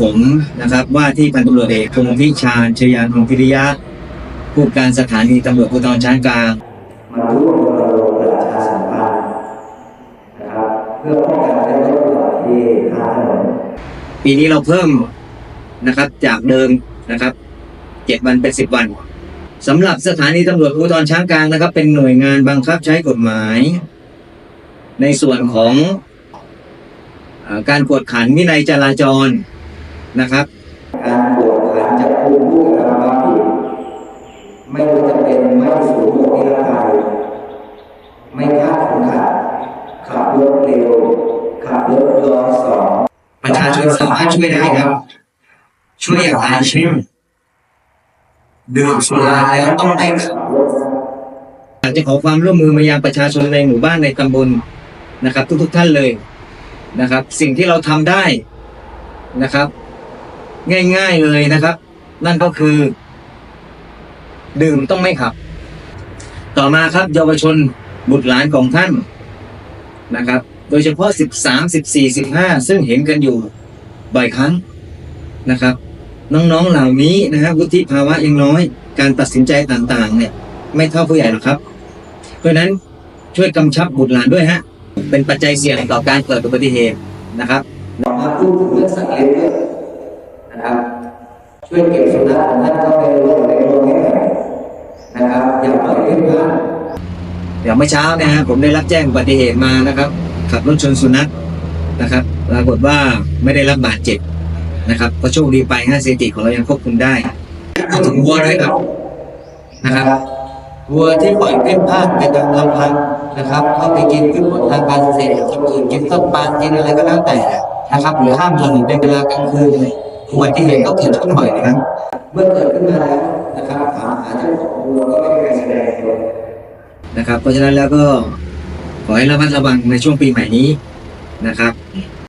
ผมนะครับว่าที่พันตำรวจเอกพงพิชาญชยานงพิริยะ ผู้การสถานีตำรวจภูธรช้างกลางมาร่วมรณรงค์ประชาสัมพันธ์นะครับเพื่อป้องกันและลดอุบัติเหตุทางถนนปีนี้เราเพิ่มนะครับจากเดิมนะครับเจ็ดวันเป็นสิบวันสำหรับสถานีตำรวจภูธรช้างกลางนะครับ เป็นหน่วยงานบังคับใช้กฎหมาย ในส่วนของอการกวดขันวินัยจราจร นะครับการกวดขันจับกุมผู้กระทำความผิดไม่ว่าจะเป็นไม่สวมหมวกนิรภัยไม่คาดเข็มขัดขับรถเร็ว ขับรถย้อนสอนประชาชนสามารถช่วยได้ครับ ช่วยอย่างไรช่นดื่มสุราแล้วต้องไม่ขับขับรถอยากจะขอความร่วมมือมายังประชาชนในหมู่บ้านในตำบลนะครับ ทุกๆท่านเลยนะครับ สิ่งที่เราทำได้นะครับ ง่าย ๆเลยนะครับ นั่นก็คือ ดื่มต้องไม่ขับ ต่อมาครับ เยาวชนบุตรหลานของท่านนะครับ โดยเฉพาะสิบสามสิบสี่สิบห้าซึ่งเห็นกันอยู่บ่อยครั้งนะครับ น้องๆเหล่านี้นะครับวุฒิภาวะยังน้อย การตัดสินใจต่างๆ เนี่ย ไม่เท่าผู้ใหญ่หรอกครับ เพราะนั้นช่วยกำชับบุตรหลานด้วยฮะเป็นปัจจัยเสี่ยงต่อการเกิดอุบัติเหตุนะครับเรามาพูดถึงเรื่อสัตว์เลี้ยง นะครับ ช่วยเก็บสุนัขของท่านเข้าไปในโรงในโรงให้หน่นะครับ อย่าปล่อยเพ่นพ่านเดี๋ยวเมื่อเช้านะฮะผมได้รับแจ้งอุบัติเหตุมานะครับ ขับรถชนสุนัขนะครับ ปรากฏว่าไม่ได้รับบาดเจ็บนะครับก็โชคดีไปฮะสถิติของเรายังควบคุมได้พูดถึงวัวด้วยครับนะครับวัวที่ปล่อยเพ่นพ่านไปตามลำพังนะครับเข้าไปกินพืชผลทางการเกษตรคนอื่นกินต้นปาล์มกินอะไรก็แล้วแต่นะครับหรือห้ามถนนในเวลากลางคืน อุบัติเหตุก็เกิดขึ้นบ่อยนะครับ เมื่อเกิดขึ้นมาแล้วนะครับถามหาเจ้าของวัวก็ไม่มีใครแสดงตัวนะครับ เพราะฉะนั้นแล้วก็ขอให้ระมัดระวังในช่วงปีใหม่นี้นะครับ